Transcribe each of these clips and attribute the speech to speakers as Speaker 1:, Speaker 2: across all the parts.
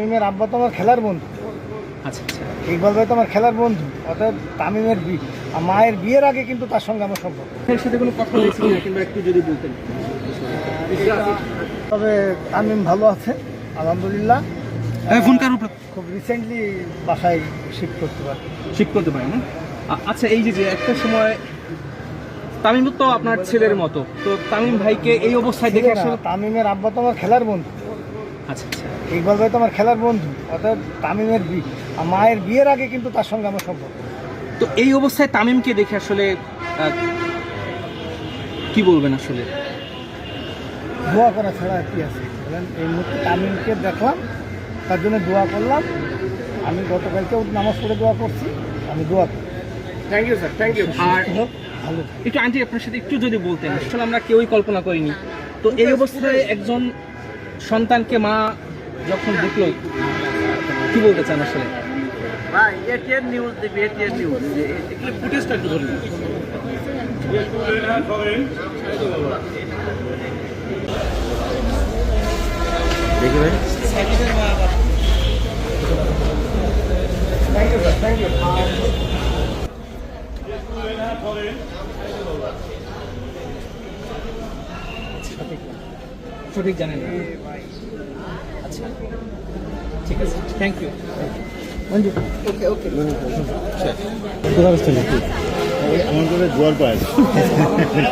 Speaker 1: তামিমের আব্বা তো আমার খেলার বন্ধু।
Speaker 2: আচ্ছা আচ্ছা।
Speaker 1: ইকবাল ভাই তো আমার খেলার বন্ধু অর্থাৎ তামিমের বি আর মায়ের বিয়ের আগে কিন্তু তার সঙ্গে আমার সম্পর্ক।
Speaker 2: সাথে কোনো কথা হয়েছে কিংবা একটু যদি বলতেন?
Speaker 1: তবে তামিম ভালো আছে আলহামদুলিল্লাহ।
Speaker 2: ফোন কার উপর?
Speaker 1: খুব রিসেন্টলি বাসায় শিফট করতে পারে।
Speaker 2: ঠিক করতে পারেন না? আচ্ছা এই যে যে একটা সময় তামিম তো আপনার ছেলের মতো। তো তামিম ভাইকে এই অবস্থায় দেখে আসলে
Speaker 1: তামিমের আব্বা তো আমার খেলার বন্ধু।
Speaker 2: আচ্ছা আচ্ছা।
Speaker 1: ইকবাল ভাই তো আমার খেলার বন্ধু অর্থাৎ তামিমের বি আর মায়ের বিয়ের আগে কিন্তু তার সঙ্গে আমার সম্পর্ক।
Speaker 2: তো এই অবস্থায় তামিমকে দেখে আসলে কি বলবেন আসলে?
Speaker 1: দোয়া করা ছাড়া আর কি আছে? বলেন এই মুহূর্তে তামিমকে দেখলাম তার জন্য দোয়া করলাম। আমি গতকালকেও নামাজ পড়ে দোয়া করছি আমি দোয়া করি।
Speaker 2: Thank you sir thank you আর
Speaker 1: হোক, ভালো
Speaker 2: একটু আন্টি আপনার সাথে একটু যদি বলতেন আসলে আমরা কেউই কল্পনা করিনি। তো এই অবস্থায় একজন সন্তানকে মা যখন দেখল কি বলতে চান আসলে?
Speaker 3: ভাই এটিএন নিউজ দিবি এটিএন নিউজ এগুলো ফুটেজটা একটু ধরুন। দেখি ভাই।
Speaker 1: Thank you sir thank you
Speaker 2: সঠিক জানেন না। আচ্ছা ঠিক আছে থ্যাংক ইউ ওকে ওকে
Speaker 4: আমার করে জোয়ার পায়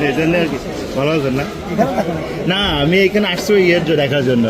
Speaker 4: এই জন্য আর কি। ভালো আছেন না? না? আমি এখানে আসছি ইয়ের জন্য দেখার জন্য।